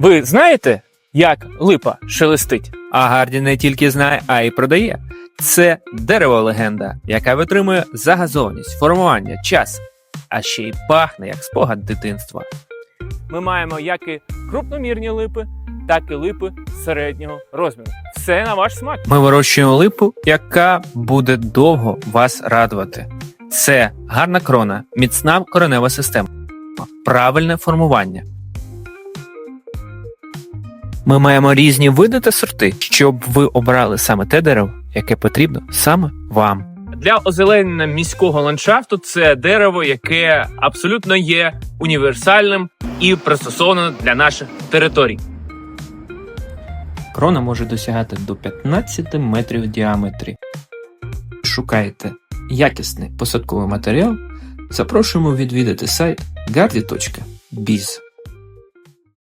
Ви знаєте, як липа шелестить? А Гарді не тільки знає, а й продає. Це дерево легенда, яка витримує загазованість, формування, час, а ще й пахне як спогад дитинства. Ми маємо як і крупномірні липи, так і липи середнього розміру. Все на ваш смак. Ми вирощуємо липу, яка буде довго вас радувати. Це гарна крона, міцна коренева система, правильне формування. Ми маємо різні види та сорти, щоб ви обрали саме те дерево, яке потрібно саме вам. Для озеленення міського ландшафту це дерево, яке абсолютно є універсальним і пристосовано для наших територій. Крона може досягати до 15 метрів в діаметрі. Шукаєте якісний посадковий матеріал. Запрошуємо відвідати сайт gardi.biz.